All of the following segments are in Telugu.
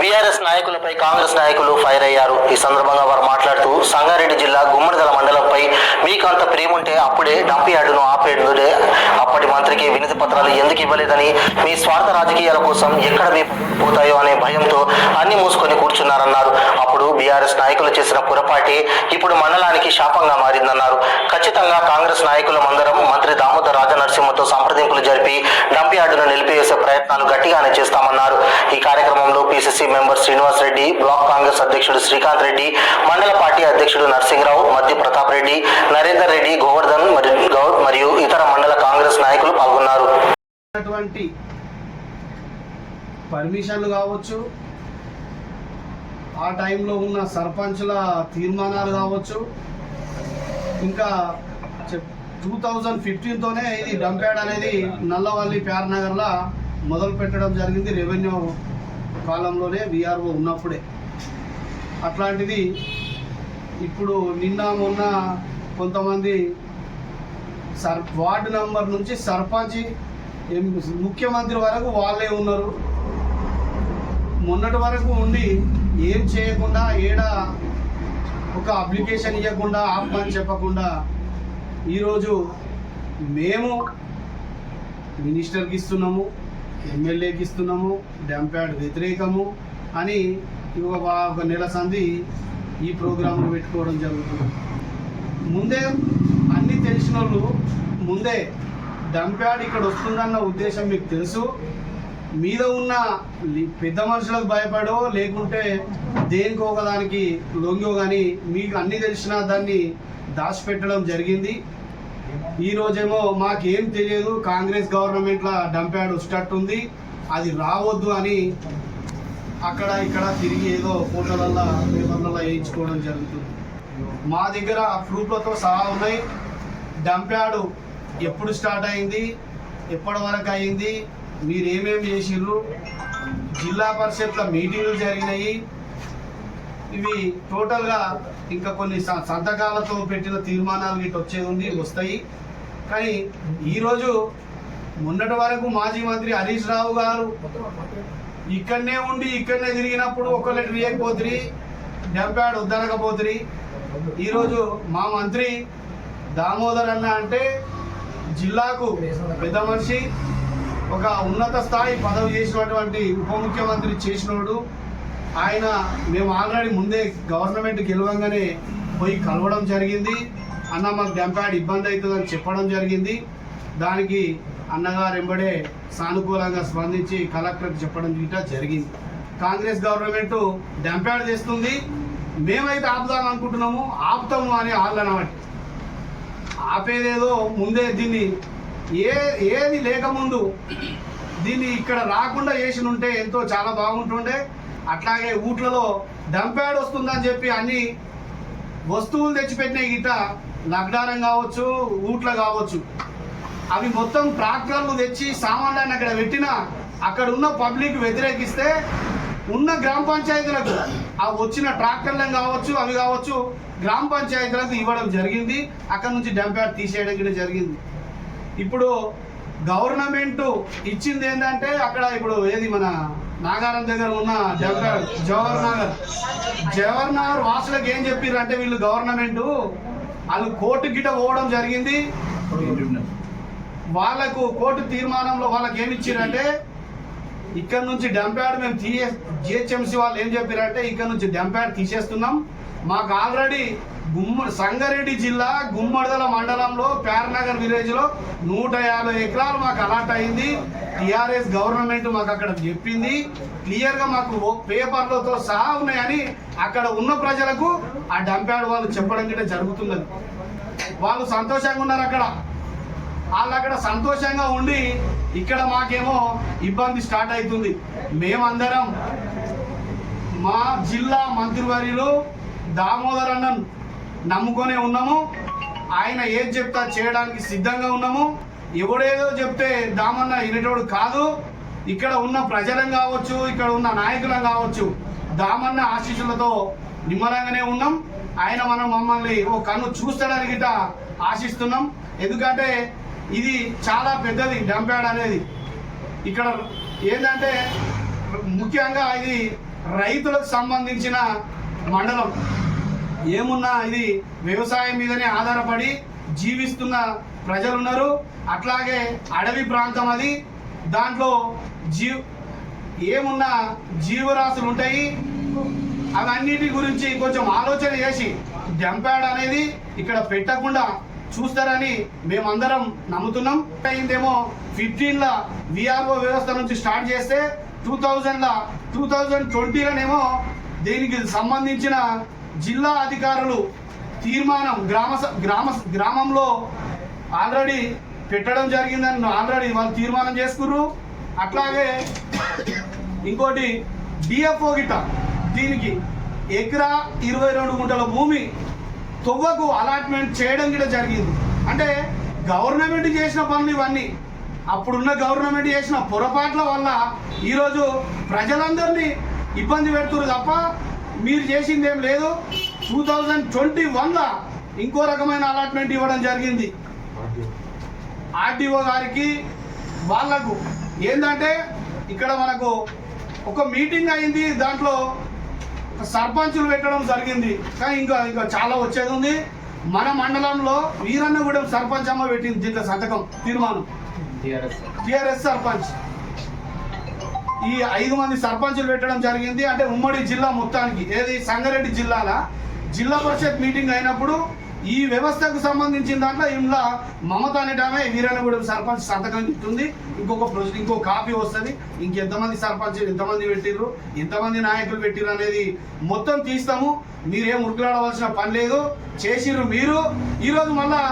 బీఆర్ఎస్ నాయకులపై కాంగ్రెస్ నాయకులు ఫైర్ అయ్యారు. ఈ సందర్భంగా వారు మాట్లాడుతూ సంగారెడ్డి జిల్లా గుమ్మడిదల మండలంపై మీకు అంత ప్రేమ అప్పుడే డంప్ యార్డును అప్పటి వినతి పత్రాలు ఎందుకు ఇవ్వలేదని మీ స్వార్థ రాజకీయాల కోసం ఎక్కడ మీ పోతాయో అనే భయంతో అన్ని మూసుకొని కూర్చున్నారన్నారు. అప్పుడు బీఆర్ఎస్ నాయకులు చేసిన పొరపాటి ఇప్పుడు మండలానికి శాపంగా మారిందన్నారు. ఖచ్చితంగా కాంగ్రెస్ నాయకులమందరం మంత్రి దామోదర్ రాజనరసింహతో సంప్రదింపులు జరిపి డంప్యార్డును నిలిపివేసే ప్రయత్నాలు గట్టిగానే చేస్తామన్నారు. ఈ కార్యక్రమంలో PCC member Srinivas Reddy block Congress అధ్యక్షుడు శ్రీకాంత్ రెడ్డి మండల పార్టీ అధ్యక్షుడు నరసింహరావు మధ్య ప్రతాప్ రెడ్డి నరేందర్ రెడ్డి గోవర్ధన్ గౌడ్ మరియు ఇతర మండల కాంగ్రెస్ నాయకులు పాల్గొన్నారు. అటువంటి పర్మిషన్లు కావచ్చు ఆ టైంలో ఉన్న సర్పంచ్ల తీర్మానాలు కావచ్చు ఇంకా టూ థౌజండ్ ఫిఫ్టీన్తోనే ఇది డంప్యాడ్ అనేది నల్లవల్లి ప్యారనగర్లో మొదలు పెట్టడం జరిగింది రెవెన్యూ కాలంలోనే విఆర్ఓ ఉన్నప్పుడే. అట్లాంటిది ఇప్పుడు నిన్న మొన్న కొంతమంది సర్ వార్డు నంబర్ నుంచి సర్పంచ్ ముఖ్యమంత్రి వరకు వాళ్ళే ఉన్నారు. మొన్నటి వరకు ఉండి ఏం చేయకుండా ఏడ ఒక అప్లికేషన్ ఇవ్వకుండా ఆహ్వాన్ చెప్పకుండా ఈరోజు మేము మినిస్టర్కి ఇస్తున్నాము ఎమ్మెల్యేకి ఇస్తున్నాము డంప్యాడ్ వ్యతిరేకము అని ఒక ఒక నెల సంది ఈ ప్రోగ్రాంలు పెట్టుకోవడం జరుగుతుంది. ముందే చేసిన వాళ్ళు ముందే డంప్యాడ్ ఇక్కడ వస్తుందన్న ఉద్దేశం మీకు తెలుసు. మీద ఉన్న పెద్ద మనుషులకు భయపడో లేకుంటే దేనికో ఒకదానికి లొంగో కానీ మీకు అన్నీ తెలిసినా దాన్ని దాచిపెట్టడం జరిగింది. ఈ రోజేమో మాకేం తెలియదు. కాంగ్రెస్ గవర్నమెంట్లో డంప్యాడ్ వచ్చేటట్టుంది. అది రావద్దు అని అక్కడ ఇక్కడ తిరిగి ఏదో ఫోటోలల్లో పేపర్లలో వేయించుకోవడం జరుగుతుంది. మా దగ్గర ప్రూఫ్లతో సహా ఉన్నాయి. డంప్యాడు ఎప్పుడు స్టార్ట్ అయింది? ఎప్పటి వరకు అయింది? మీరు ఏమేమి చేసిర్రు? జిల్లా పరిషత్ల మీటింగ్లు జరిగినాయి. ఇవి టోటల్గా ఇంకా కొన్ని స- సంతకాలతో పెట్టిన తీర్మానాలు గిట్ట వచ్చేది ఉంది వస్తాయి. కానీ ఈరోజు మొన్నటి వరకు మాజీ మంత్రి హరీష్ రావు గారు ఇక్కడనే ఉండి ఇక్కడనే తిరిగినప్పుడు ఒక లెటర్ ఇవ్వకపోతుంది డంప్యాడ్ వద్దనకపోతుంది ఈరోజు మా మంత్రి దామోదర్ అన్న అంటే జిల్లాకు పెద్ద మనిషి ఒక ఉన్నత స్థాయి పదవి చేసినటువంటి ఉప ముఖ్యమంత్రి చేసినోడు. ఆయన మేము ఆల్రెడీ ముందే గవర్నమెంట్ గెలవంగానే పోయి కలవడం జరిగింది. అన్న మాకు డంప్యాడ్ ఇబ్బంది అవుతుందని చెప్పడం జరిగింది. దానికి అన్నగారు ఎంబడే సానుకూలంగా స్పందించి కలెక్టర్కి చెప్పడం గిట్ట జరిగింది. కాంగ్రెస్ గవర్నమెంట్ డంప్యాడ్ చేస్తుంది. మేమైతే ఆపుదాం అనుకుంటున్నాము. ఆపుతాము అని వాళ్ళు అనమాట ఆపేదేదో ముందే దీన్ని ఏ ఏది లేకముందు దీన్ని ఇక్కడ రాకుండా చేసి ఉంటే ఎంతో చాలా బాగుంటుండే. అట్లాగే ఊట్లలో డంప్యాడ్ వస్తుందని చెప్పి అన్ని వస్తువులు తెచ్చిపెట్టిన గిట్ట లగ్డారం కావచ్చు ఊట్ల కావచ్చు. అవి మొత్తం ట్రాక్టర్లు తెచ్చి సామాన్లను అక్కడ పెట్టినా అక్కడ ఉన్న పబ్లిక్ వ్యతిరేకిస్తే ఉన్న గ్రామ పంచాయతీలకు ఆ వచ్చిన ట్రాక్టర్లను కావచ్చు అవి కావచ్చు గ్రామ పంచాయతీలకు ఇవ్వడం జరిగింది. అక్కడ నుంచి డంప్యాడ్ తీసేయడం కూడా జరిగింది. ఇప్పుడు గవర్నమెంట్ ఇచ్చింది ఏంటంటే అక్కడ ఇప్పుడు ఏది మన నాగారం దగ్గర ఉన్న జవహర్ నగర్. జవహర్ నగర్ వాసులకు ఏం చెప్పారు అంటే వీళ్ళు గవర్నమెంట్ వాళ్ళు కోర్టు గిట పోవడం జరిగింది. వాళ్ళకు కోర్టు తీర్మానంలో వాళ్ళకి ఏమి ఇచ్చారంటే ఇక్కడ నుంచి డంప్యాడ్ మేము తీయే జిహెచ్ఎంసీ వాళ్ళు ఏం చెప్పారంటే ఇక్కడ నుంచి డంప్యాడ్ తీసేస్తున్నాం. మాకు ఆల్రెడీ గుమ్మ సంగారెడ్డి జిల్లా గుమ్మడిదల మండలంలో ప్యారనగర్ విలేజ్లో నూట యాభై ఎకరాలు మాకు అలాట్ అయింది. టీఆర్ఎస్ గవర్నమెంట్ మాకు అక్కడ చెప్పింది. క్లియర్గా మాకు ఓ పేపర్లతో సహా ఉన్నాయని అక్కడ ఉన్న ప్రజలకు ఆ డంప్యాడ్ వాళ్ళు చెప్పడం గిట్ట జరుగుతున్నది. వాళ్ళు సంతోషంగా ఉన్నారు అక్కడ. వాళ్ళు అక్కడ సంతోషంగా ఉండి ఇక్కడ మాకేమో ఇబ్బంది స్టార్ట్ అవుతుంది. మేమందరం మా జిల్లా మంత్రివర్యులు దామోదర్ అన్నను నమ్ముకొనే ఉన్నాము. ఆయన ఏది చెప్తా చేయడానికి సిద్ధంగా ఉన్నాము. ఎవడేదో చెప్తే దామన్న వినేటోడు కాదు. ఇక్కడ ఉన్న ప్రజలం కావచ్చు ఇక్కడ ఉన్న నాయకులం కావచ్చు దామన్న ఆశీస్సులతో నిమ్మలంగానే ఉన్నాం. ఆయన మనం మమ్మల్ని ఓ కన్ను చూస్తాడని గిట్ట ఆశిస్తున్నాం. ఎందుకంటే ఇది చాలా పెద్దది డంప్యాడ్ అనేది. ఇక్కడ ఏంటంటే ముఖ్యంగా ఇది రైతులకు సంబంధించిన మండలం. ఏమున్నా ఇది వ్యవసాయం మీదనే ఆధారపడి జీవిస్తున్న ప్రజలు ఉన్నారు అట్లాగే అడవి ప్రాంతం అది. దాంట్లో జీ ఏమున్నా జీవరాశులు ఉంటాయి. అవన్నిటి గురించి కొంచెం ఆలోచన చేసి డంపాడ్ అనేది ఇక్కడ పెట్టకుండా చూస్తారని మేమందరం నమ్ముతున్నాం. అయిందేమో ఫిఫ్టీన్ల విఆర్ఓ వ్యవస్థ నుంచి స్టార్ట్ చేస్తే టూ థౌజండ్ల టూ థౌజండ్ ట్వంటీలోనేమో దీనికి సంబంధించిన జిల్లా అధికారులు తీర్మానం గ్రామ స- గ్రామ గ్రామంలో ఆల్రెడీ పెట్టడం జరిగిందని ఆల్రెడీ వాళ్ళు తీర్మానం చేసుకుర్రు. అట్లాగే ఇంకోటి డిఎఫ్ఓ గిట్ట. దీనికి ఎకరా ఇరవై రెండు గుంటల భూమి తొవ్వకు అలాట్మెంట్ చేయడం కూడా జరిగింది. అంటే గవర్నమెంట్ చేసిన పనులు ఇవన్నీ. అప్పుడున్న గవర్నమెంట్ చేసిన పొరపాట్ల వల్ల ఈరోజు ప్రజలందరినీ ఇబ్బంది పెడుతున్నారు తప్ప మీరు చేసింది ఏం లేదు. టూ థౌజండ్ ట్వంటీ వన్లో ఇంకో రకమైన అలాట్మెంట్ ఇవ్వడం జరిగింది. ఆర్డీఓ గారికి వాళ్ళకు. ఏంటంటే ఇక్కడ మనకు ఒక మీటింగ్ అయింది. దాంట్లో సర్పంచులు పెట్టడం జరిగింది. కానీ ఇంకా ఇంకా చాలా వచ్చేది ఉంది. మన మండలంలో వీరన్నగూడెం సర్పంచ్ అమ్మ పెట్టింది దీంట్లో సంతకం తీర్మానం. టిఆర్ఎస్ సర్పంచ్. ఈ ఐదు మంది సర్పంచులు పెట్టడం జరిగింది. అంటే ఉమ్మడి జిల్లా మొత్తానికి ఏది సంగారెడ్డి జిల్లాల జిల్లా పరిషత్ మీటింగ్ అయినప్పుడు ఈ వ్యవస్థకు సంబంధించిన దాంట్లో ఇంట్లో మమత అనేటామె వీరన్నగూడెం సర్పంచ్ సంతకం ఇస్తుంది ఇంకొక ఇంకో కాపీ వస్తుంది. ఇంకెంతమంది సర్పంచ్ ఎంతమంది పెట్టిర్రు ఎంతమంది నాయకులు పెట్టిర్రు అనేది మొత్తం తీస్తాము. మీరేం ఉరుకులాడవలసిన పని లేదు. చేసిర్రు మీరు. ఈరోజు మళ్ళా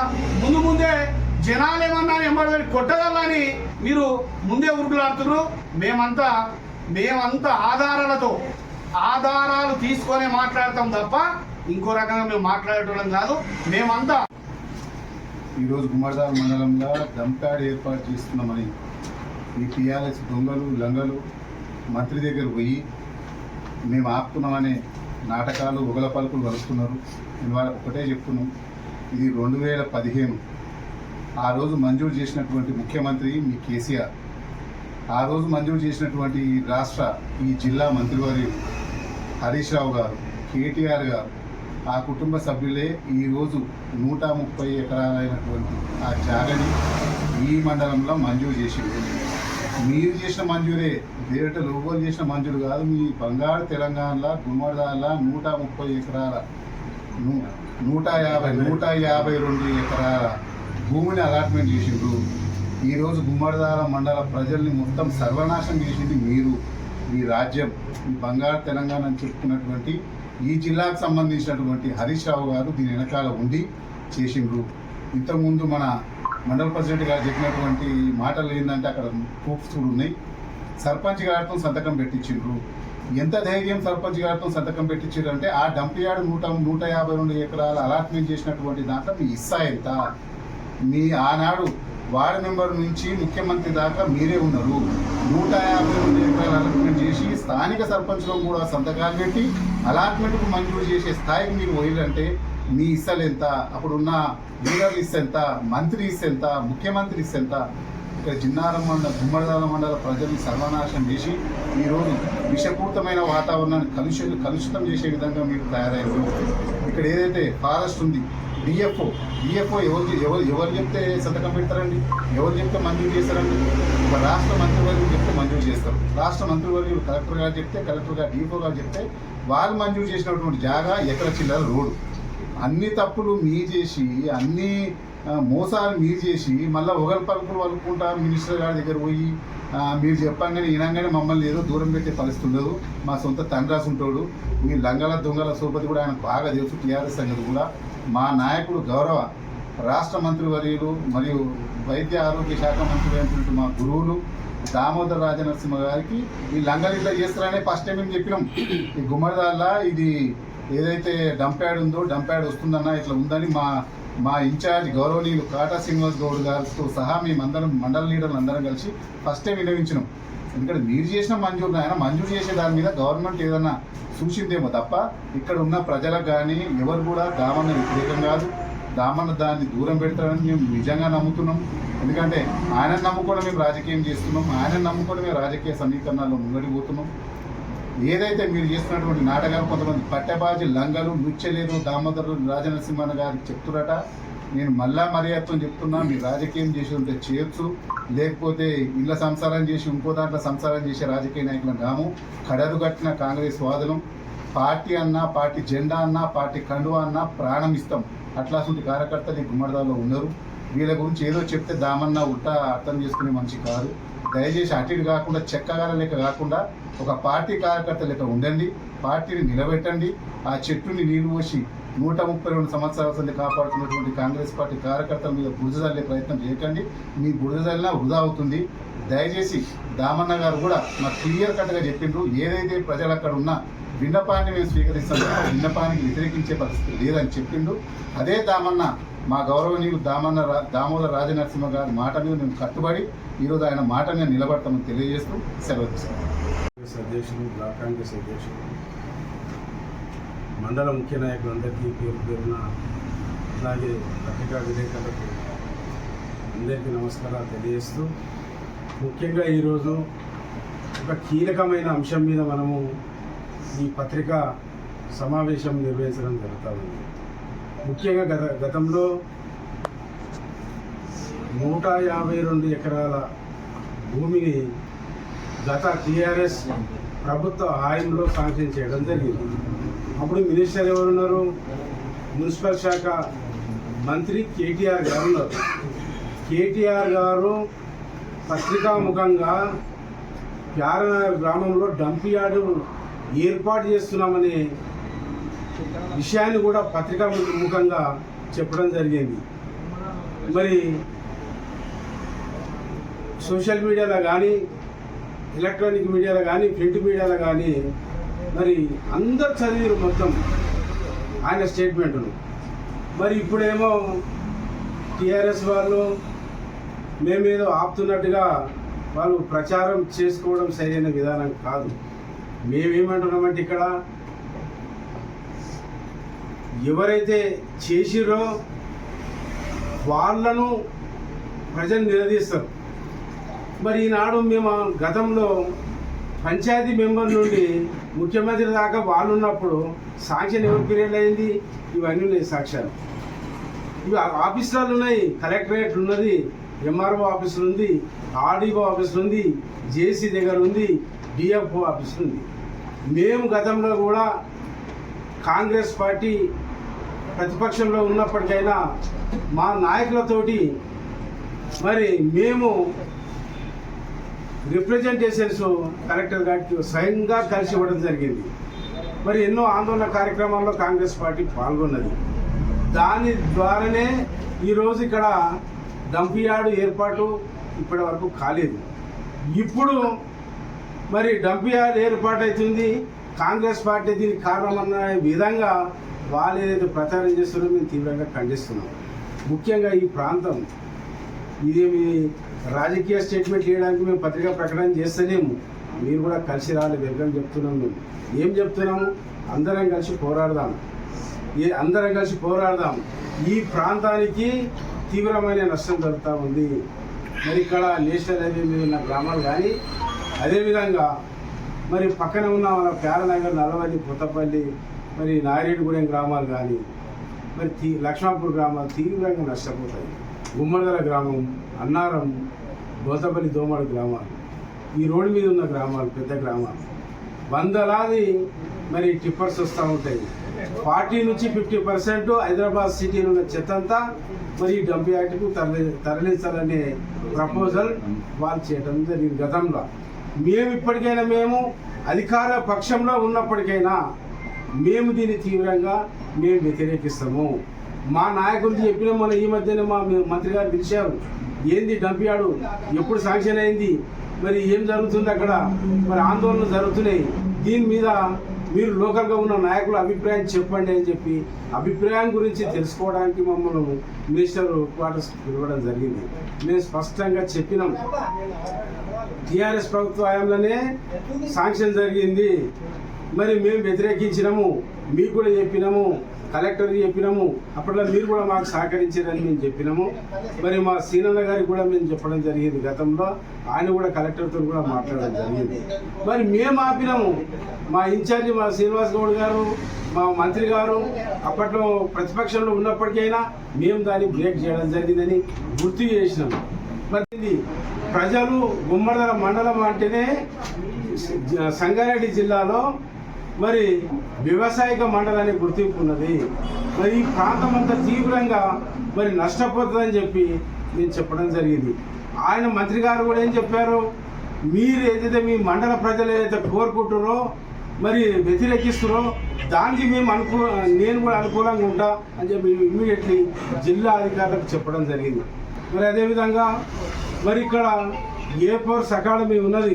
ముందు ముందే జనాలు ఏమన్నా ఎంబడి కొట్టగలని మీరు ముందే ఉరుకులాడుతున్నారు మేమంతా మేమంతా ఆధారాలతో ఆధారాలు తీసుకొని మాట్లాడతాం తప్ప ఇంకో రకంగా మేము మాట్లాడేటోళ్ళం కాదు మేమంతా ఈరోజు గుమ్మడిదాల మండలంలో డంప్యాడ్ ఏర్పాటు చేస్తున్నామని ఈ టీఆర్ఎస్ దొంగలు లంగలు మంత్రి దగ్గర పోయి మేము ఆపుతున్నామనే నాటకాలు ఉగల పలుకులు వరుస్తున్నారు. నేను వాళ్ళకి ఒకటే చెప్తున్నాం ఇది రెండు వేల పదిహేను. ఆ రోజు మంజూరు చేసినటువంటి ముఖ్యమంత్రి మీ కేసీఆర్. ఆ రోజు మంజూరు చేసినటువంటి ఈ రాష్ట్ర ఈ జిల్లా మంత్రివర్యులు హరీష్ రావు గారు కేటీఆర్ గారు ఆ కుటుంబ సభ్యులే ఈరోజు నూట ముప్పై ఎకరాలైనటువంటి ఆ జాగని ఈ మండలంలో మంజూరు చేసింది. మీరు చేసిన మంజూరే వేరేట లోగోలు చేసిన మంజూరు కాదు. మీ బంగారు తెలంగాణలో గుమ్మడిదాల నూట ముప్పై ఎకరాల నూట యాభై నూట యాభై రెండు ఎకరాల భూమిని అలాట్మెంట్ చేసిండ్రు. ఈరోజు గుమ్మడిదాల మండల ప్రజల్ని మొత్తం సర్వనాశనం చేసింది మీరు. మీ రాజ్యం ఈ బంగారు తెలంగాణ అని చెప్పుకున్నటువంటి ఈ జిల్లాకు సంబంధించినటువంటి హరీష్ రావు గారు దీని వెనకాల ఉండి చేసిండ్రు. ఇంతకుముందు మన మండల ప్రెసిడెంట్ గారు చెప్పినటువంటి మాటలు ఏంటంటే అక్కడ ప్రూఫ్స్ కూడా ఉన్నాయి. సర్పంచ్ గారితో సంతకం పెట్టించిండ్రు. ఎంత ధైర్యం సర్పంచ్ గారితో సంతకం పెట్టించారు అంటే ఆ డంప్ యార్డ్ నూట నూట యాభై రెండు ఎకరాల అలాట్మెంట్ చేసినటువంటి దాంట్లో మీ ఇస్సా ఎంత? మీ ఆనాడు వార్డు మెంబర్ నుంచి ముఖ్యమంత్రి దాకా మీరే ఉన్నారు. నూట యాభై రెండు ఎకరాలు అలాట్మెంట్ చేసి స్థానిక సర్పంచ్లో కూడా సంతకాలు పెట్టి అలాట్మెంట్కు మంజూరు చేసే స్థాయికి మీరు పోయిందంటే మీ ఇస్తలు ఎంత? అప్పుడున్న లీడర్లు ఇస్సు ఎంత? మంత్రి ఇస్సు ఎంత? ముఖ్యమంత్రి ఇస్సు ఎంత? ఇక్కడ చిన్నారం మండల గుమ్మడిదాల మండల ప్రజల్ని సర్వనాశనం చేసి ఈరోజు విషపూరితమైన వాతావరణాన్ని కలుషి కలుషితం చేసే విధంగా మీరు తయారయ్యారు. ఇక్కడ ఏదైతే ఫారెస్ట్ ఉంది డిఎఫ్ఓ డిఎఫ్ఓ ఎవరు ఎవరు ఎవరు చెప్తే సంతకం పెడతారండి? ఎవరు చెప్తే మంజూరు చేస్తారండి? ఒక రాష్ట్ర మంత్రివర్యులు చెప్తే మంజూరు చేస్తారు. రాష్ట్ర మంత్రివర్యులు కలెక్టర్ గారు చెప్తే కలెక్టర్ గారు డిఎఫ్ఓ గారు చెప్తే వాళ్ళు మంజూరు చేసినటువంటి జాగా ఎక్కడ చిల్లర రోడ్డు. అన్ని తప్పులు మీ చేసి అన్ని మోసాలు మీరు చేసి మళ్ళీ ఒకరి పలుకులు వలుకుంటా మినిస్టర్ గారి దగ్గర పోయి మీరు చెప్పంగానే వినంగానే మమ్మల్ని ఏదో దూరం పెట్టే పరిస్థితి ఉండదు. మా సొంత తండ్రాసు ఉంటాడు. మీ లంగల దొంగల సోపతి కూడా ఆయనకు బాగా తెలుసు టీఆర్ఎస్ సంగతి కూడా మా నాయకుడు గౌరవ రాష్ట్ర మంత్రి వర్యులు మరియు వైద్య ఆరోగ్య శాఖ మంత్రి అయినటువంటి మా గురువులు దామోదర్ రాజనరసింహ గారికి ఈ లంగలు ఇట్లా చేస్తారనే ఫస్ట్ టైం మేము చెప్పినాం. ఈ గుమ్మడిదాల్లో ఇది ఏదైతే డంప్యాడ్ ఉందో డంప్యాడ్ వస్తుందన్న ఇట్లా ఉందని మా మా ఇన్ఛార్జ్ గౌరవనీయులు కాటా శ్రీనివాస్ గౌడ్ గారితో సహా మేమందరం మండల లీడర్లు అందరం కలిసి ఫస్ట్ టైం వినవించినాం ఎందుకంటే మీరు చేసిన మంజూరు ఆయన మంజూరు చేసే దాని మీద గవర్నమెంట్ ఏదన్నా చూసిందేమో తప్ప ఇక్కడ ఉన్న ప్రజలకు కానీ ఎవరు కూడా దామన్న వ్యతిరేకం కాదు. దామన్న దాన్ని దూరం పెడతారని మేము నిజంగా నమ్ముతున్నాం. ఎందుకంటే ఆయన నమ్ముకోవడం మేము రాజకీయం చేస్తున్నాం. ఆయన నమ్ముకోవడం మేము రాజకీయ సమీకరణాల్లో ముంగడిపోతున్నాం. ఏదైతే మీరు చేస్తున్నటువంటి నాటకాలు కొంతమంది పట్టెబాజీ లంగలు నృత్యలేదు దామోదరు రాజనరసింహన్ గారు చెప్తురట. నేను మళ్ళా మర్యాదతో చెప్తున్నా మీరు రాజకీయం చేసి ఉంటే చేయొచ్చు. లేకపోతే ఇళ్ళ సంసారం చేసి ఇంకో దాంట్లో సంసారం చేసే రాజకీయ నాయకులను కాము కడరు కట్టిన కాంగ్రెస్ వాదులం. పార్టీ అన్నా పార్టీ జెండా అన్నా పార్టీ కండువా అన్నా ప్రాణం ఇస్తాం. అట్లాంటి కార్యకర్తలు ఈ గుమ్మడిదాల్లో ఉన్నారు వీళ్ళ గురించి ఏదో చెప్తే దామన్నా ఉట్టా అర్థం చేసుకునే మనిషి కాదు. దయచేసి అటు ఇటు కాకుండా చెక్కగాల లెక్క కాకుండా ఒక పార్టీ కార్యకర్త లెక్క ఉండండి పార్టీని నిలబెట్టండి ఆ చెట్టుని నీళ్ళు పోసి నూట ముప్పై రెండు సంవత్సరాల కాపాడుతున్నటువంటి కాంగ్రెస్ పార్టీ కార్యకర్తల మీద బురద చల్లే ప్రయత్నం చేయకండి. మీ బురద చల్లినా వృధా అవుతుంది. దయచేసి దామన్న గారు కూడా మాకు క్లియర్ కట్గా చెప్పిండ్రు. ఏదైతే ప్రజలు అక్కడ ఉన్నా విన్నపాన్ని మేము స్వీకరిస్తాం. విన్నపానికి వ్యతిరేకించే పరిస్థితి లేదని చెప్పిండు. అదే దామన్న మా గౌరవనీయులు దామన్న రా- దామోదర రాజనరసింహ గారి మాట మీద మేము కట్టుబడి ఈరోజు ఆయన మాట మీద నిలబడతామని తెలియజేస్తూ సెలవు తీసుకుంటాం కాంగ్రెస్ అధ్యక్షులు బ్లాక్ కాంగ్రెస్ అధ్యక్షులు మండల ముఖ్య నాయకులందరికీ పేరు పేరున అలాగే పత్రికా విలేకరులకు అందరికీ నమస్కారాలు తెలియజేస్తూ ముఖ్యంగా ఈరోజు ఒక కీలకమైన అంశం మీద మనము ఈ పత్రికా సమావేశం నిర్వహించడం జరుగుతూ ఉంది ముఖ్యంగా గత గతంలో నూట యాభై రెండు ఎకరాల భూమిని గత టీఆర్ఎస్ ప్రభుత్వ హాయంలో శాంక్షన్ చేయడం జరిగింది. అప్పుడు మినిస్టర్ ఎవరున్నారు? మున్సిపల్ శాఖ మంత్రి కేటీఆర్ గారు ఉన్నారు. కేటీఆర్ గారు పత్రికాముఖంగా ప్యారనగర్ గ్రామంలో డంప్ యార్డు ఏర్పాటు చేస్తున్నామనే విషయాన్ని కూడా పత్రికా ముఖంగా చెప్పడం జరిగింది. మరి సోషల్ మీడియాలో కానీ ఎలక్ట్రానిక్ మీడియాలో కానీ ప్రింట్ మీడియాలో కానీ మరి అందరు చదివారు మొత్తం ఆయన స్టేట్మెంట్ను. మరి ఇప్పుడేమో టీఆర్ఎస్ వాళ్ళు మేమేదో ఆపుతున్నట్టుగా వాళ్ళు ప్రచారం చేసుకోవడం సరైన విధానం కాదు. మేమేమంటున్నామంటే ఇక్కడ ఎవరైతే చేసిరో వాళ్ళను ప్రజలు నిలదీస్తారు. మరి ఈనాడు మేము గతంలో పంచాయతీ మెంబర్ నుండి ముఖ్యమంత్రి దాకా వాళ్ళు ఉన్నప్పుడు సాంక్షన్ ఎవరు పీరియడ్ అయింది? ఇవన్నీ ఉన్నాయి సాక్ష్యాలు. ఇవి ఆఫీసులు ఉన్నాయి కలెక్టరేట్ ఉన్నది ఎంఆర్ఓ ఆఫీసులు ఉంది ఆర్డీఓ ఆఫీసులు ఉంది జేసీ దగ్గర ఉంది డిఎఫ్ఓ ఆఫీసులు ఉంది మేము గతంలో కూడా కాంగ్రెస్ పార్టీ ప్రతిపక్షంలో ఉన్నప్పటికైనా మా నాయకులతోటి మరి మేము రిప్రజెంటేషన్స్ కలెక్టర్ గారికి స్వయంగా కలిసి ఇవ్వడం జరిగింది. మరి ఎన్నో ఆందోళన కార్యక్రమాల్లో కాంగ్రెస్ పార్టీ పాల్గొన్నది. దాని ద్వారానే ఈరోజు ఇక్కడ డంపియార్డు ఏర్పాటు ఇప్పటి వరకు కాలేదు. ఇప్పుడు మరి డంపియార్డ్ ఏర్పాటు కాంగ్రెస్ పార్టీ దీనికి కారణమన్న విధంగా వాళ్ళు ఏదైతే ప్రచారం చేస్తున్నారో మేము తీవ్రంగా ఖండిస్తున్నాం. ముఖ్యంగా ఈ ప్రాంతం ఇదేమి రాజకీయ స్టేట్మెంట్ చేయడానికి మేము పత్రికా ప్రకటన చేస్తలేము. మీరు కూడా కలిసి రావాలి వెల్కమ్ చెప్తున్నాం మేము. ఏం చెప్తున్నాము? అందరం కలిసి పోరాడదాం. ఏ అందరం కలిసి పోరాడదాం. ఈ ప్రాంతానికి తీవ్రమైన నష్టం జరుగుతూ ఉంది. మరి ఇక్కడ నేషనల్ హైవే మీద ఉన్న గ్రామాలు కానీ అదేవిధంగా మరి పక్కన ఉన్న మన పేరనగర్ నల్లవల్లి కొత్తపల్లి మరి నారాయణగూడెం గ్రామాలు కానీ మరి తీ లక్ష్మాపూర్ గ్రామాలు తీవ్రంగా నష్టపోతాయి. గుమ్మడిదల గ్రామం అన్నారం గోతపల్లి దోమడ గ్రామాలు ఈ రోడ్డు మీద ఉన్న గ్రామాలు పెద్ద గ్రామాలు. వందలాది మరి టిప్పర్స్ వస్తూ ఉంటాయి. ఫార్టీ నుంచి ఫిఫ్టీ పర్సెంట్ హైదరాబాద్ సిటీలో ఉన్న చెత్త అంతా మరి డంప్ యార్డ్కు తరలి తరలించాలనే ప్రపోజల్ వాళ్ళు చేయడం జరిగింది గతంలో. మేము ఇప్పటికైనా మేము అధికార పక్షంలో ఉన్నప్పటికైనా మేము దీన్ని తీవ్రంగా మేము వ్యతిరేకిస్తాము. మా నాయకులు చెప్పిన మన ఈ మధ్యన మా మంత్రి గారు పిలిచారు. ఏంది డంపియాడు? ఎప్పుడు శాంక్షన్ అయింది? మరి ఏం జరుగుతుంది అక్కడ? మరి ఆందోళనలు జరుగుతున్నాయి. దీని మీద మీరు లోకల్గా ఉన్న నాయకుల అభిప్రాయం చెప్పండి అని చెప్పి అభిప్రాయం గురించి తెలుసుకోవడానికి మమ్మల్ని మినిస్టర్ క్వార్టర్స్ పిలవడం జరిగింది. మేము స్పష్టంగా చెప్పినాం. టీఆర్ఎస్ ప్రభుత్వ హయాంలోనే శాంక్షన్ జరిగింది. మరి మేము వ్యతిరేకించినాము మీకు కూడా చెప్పినాము కలెక్టర్కి చెప్పినాము అప్పట్లో మీరు కూడా మాకు సహకరించారని మేము చెప్పినాము. మరి మా సీనన్న గారికి కూడా మేము చెప్పడం జరిగింది గతంలో. ఆయన కూడా కలెక్టర్తో కూడా మాట్లాడడం జరిగింది. మరి మేము ఆపినాము. మా ఇన్ఛార్జి మా శ్రీనివాస్ గౌడ్ గారు మా మంత్రి గారు అప్పట్లో ప్రతిపక్షంలో ఉన్నప్పటికైనా మేము దాన్ని బ్రేక్ చేయడం జరిగిందని గుర్తు చేసినాము. మరి ప్రజలు గుమ్మడదల మండలం అంటేనే సంగారెడ్డి జిల్లాలో మరి వ్యవసాయక మండలాన్ని గుర్తింపు ఉన్నది మరి ఈ ప్రాంతం అంతా తీవ్రంగా మరి నష్టపోతుందని చెప్పి నేను చెప్పడం జరిగింది. ఆయన మంత్రి గారు కూడా ఏం చెప్పారు? మీరు ఏదైతే మీ మండల ప్రజలు ఏదైతే కోరుకుంటారో మరి వ్యతిరేకిస్తారో దానికి మేము అనుకూ నేను కూడా అనుకూలంగా ఉంటా అని చెప్పి ఇమ్మీడియట్లీ జిల్లా అధికారులకు చెప్పడం జరిగింది. మరి అదేవిధంగా మరి ఇక్కడ ఏ ఫోర్స్ అకాడమీ ఉన్నది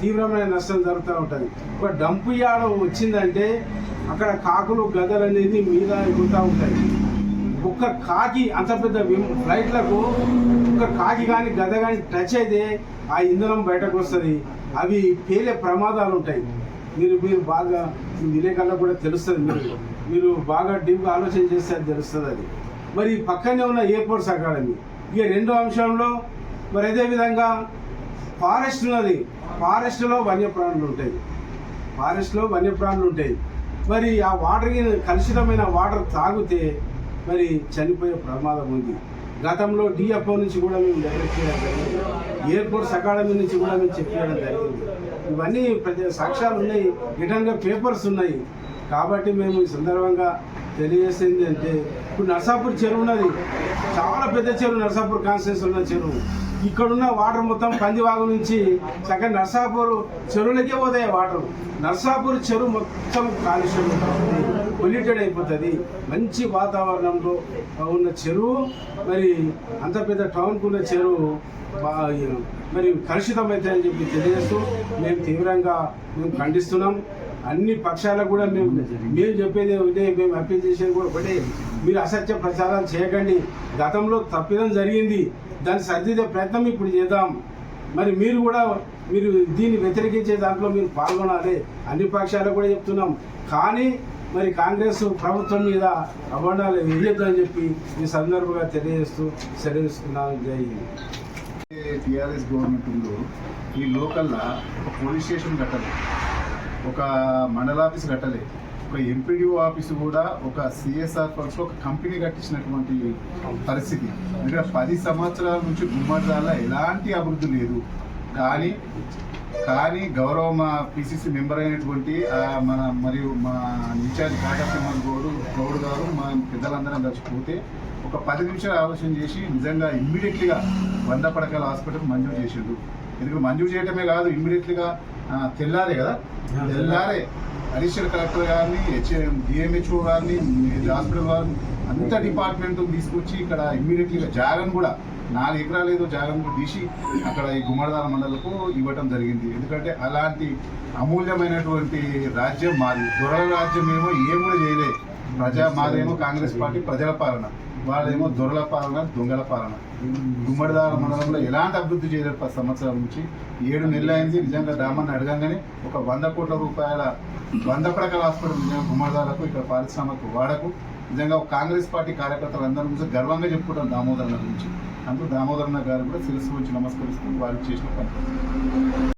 తీవ్రమైన నష్టం జరుగుతూ ఉంటుంది. ఒక డంపు యార్డ్ వచ్చిందంటే అక్కడ కాకులు గదలు అనేది మీద ఎగురుతూ ఉంటాయి. ఒక్క కాకి అంత పెద్ద ఫ్లైట్లకు ఒక్క కాకి కానీ గద కానీ టచ్ అయితే ఆ ఇంధనం బయటకు వస్తుంది. అవి పేలే ప్రమాదాలు ఉంటాయి. మీరు మీరు బాగా మీ విలేకరులకు కూడా తెలుస్తుంది మీరు. మీరు బాగా డీప్గా ఆలోచన చేస్తే అది తెలుస్తుంది అది. మరి పక్కనే ఉన్న ఎయిర్పోర్ట్స్ అకాడమీ? ఈ రెండో అంశంలో మరి అదేవిధంగా ఫారెస్ట్ ఉన్నది. ఫారెస్ట్లో వన్యప్రాణులు ఉంటాయి. ఫారెస్ట్లో వన్యప్రాణులు ఉంటాయి. మరి ఆ వాటర్ కలుషితమైన వాటర్ తాగితే మరి చనిపోయే ప్రమాదం ఉంది. గతంలో డిఎఫ్ఓ నుంచి కూడా మేము డైరెక్ట్ చేయడం జరిగింది. ఎయిర్పోర్ట్స్ అకాడమీ నుంచి కూడా మేము చెప్పడం జరిగింది. ఇవన్నీ ప్రతి సాక్ష్యాలు ఉన్నాయి. రిటర్న్గా పేపర్స్ ఉన్నాయి. కాబట్టి మేము ఈ సందర్భంగా తెలియజేసింది అంటే ఇప్పుడు నర్సాపూర్ చెరువు ఉన్నది. చాలా పెద్ద చెరువు నర్సాపూర్ కాన్స్టిట్యూన్స్ ఉన్న చెరువు. ఇక్కడున్న వాటర్ మొత్తం కందివాగు నుంచి సగం నర్సాపూర్ చెరువులకే పోతాయి వాటర్. నర్సాపూర్ చెరువు మొత్తం కాలుష్యం పొల్యూటెడ్ అయిపోతుంది. మంచి వాతావరణంలో ఉన్న చెరువు. మరి అంత పెద్ద టౌన్కు ఉన్న చెరువు మరి కలుషితమవుతాయని చెప్పి తెలియజేస్తూ మేము తీవ్రంగా మేము ఖండిస్తున్నాం. అన్ని పక్షాలకు కూడా మేము మేము చెప్పేది ఒకటే మేము అప్పీల్ చేసేది కూడా ఒకటే. మీరు అసత్య ప్రచారాలు చేయకండి. గతంలో తప్పిదం జరిగింది. దాన్ని సర్దిద్దే ప్రయత్నం ఇప్పుడు చేద్దాం. మరి మీరు కూడా మీరు దీన్ని వ్యతిరేకించే దాంట్లో మీరు పాల్గొనాలి. అన్ని పక్షాలకు కూడా చెప్తున్నాం. కానీ మరి కాంగ్రెస్ ప్రభుత్వం మీద అబండాలు వేయొద్దని చెప్పి ఈ సందర్భంగా తెలియజేస్తూ సెలవిస్తున్నాను జై టీఆర్ఎస్ గవర్నమెంట్ ఉందో ఈ లోకల్లా ఒక పోలీస్ స్టేషన్ కట్టదు ఒక మండల ఆఫీస్ కట్టలే. ఒక ఎంపీడీఓ ఆఫీసు కూడా ఒక సిఎస్ఆర్ ఫండ్స్లో ఒక కంపెనీ కట్టించినటువంటి పరిస్థితి. ఇక్కడ పది సంవత్సరాల నుంచి గుమ్మడిదాల ఎలాంటి అభివృద్ధి లేదు. కానీ కానీ గౌరవ మా పిసిసి మెంబర్ అయినటువంటి మన మరియు మా ఇన్ఛార్జ్ కాటాసింహన్ గౌడు గౌడ్ గారు మా పెద్దలందరం కలిసిపోతే ఒక పది నిమిషాలు ఆలోచన చేసి నిజంగా ఇమ్మీడియట్లీగా వంద పడకల హాస్పిటల్ మంజూరు చేసిండు ఎందుకంటే మంజూరు చేయడమే కాదు ఇమ్మీడియట్లీగా తెల్లారే కదా? తెల్లారే. అడిషనల్ కలెక్టర్ గారిని హెచ్ఎం డిఎంహెచ్ఓ గారిని హాస్పిటల్ వారిని అంత డిపార్ట్మెంట్ తీసుకొచ్చి ఇక్కడ ఇమ్మీడియట్లీగా జాగన్ కూడా నాలుగు ఎకరాలు ఏదో జాగన్ కూడా తీసి అక్కడ ఈ గుమ్మడిదాల మండలకు ఇవ్వటం జరిగింది. ఎందుకంటే అలాంటి అమూల్యమైనటువంటి రాజ్యం మాది. దొరల రాజ్యం ఏమో ఏం కూడా చేయలే ప్రజా మాదేమో కాంగ్రెస్ పార్టీ ప్రజల పాలన. వాళ్ళేమో దొరల పాలన దొంగల పాలన. గుమ్మడిదాల మండలంలో ఎలాంటి అభివృద్ధి చేయలేదు పది సంవత్సరాల నుంచి. ఏడు నెలలు అయింది నిజంగా రామన్న అడగంగానే ఒక వంద కోట్ల రూపాయల వంద పడకల హాస్పిటల్ నిజంగా గుమ్మడిదాలకు ఇక్కడ పారిశ్రామిక వాడకు. నిజంగా ఒక కాంగ్రెస్ పార్టీ కార్యకర్తలు అందరి గురించి గర్వంగా చెప్పుకుంటాం దామోదరన్న గురించి. అందుకు దామోదరన్న గారు కూడా శిరస్సు వచ్చి నమస్కరిస్తూ వారికి చేసిన పని.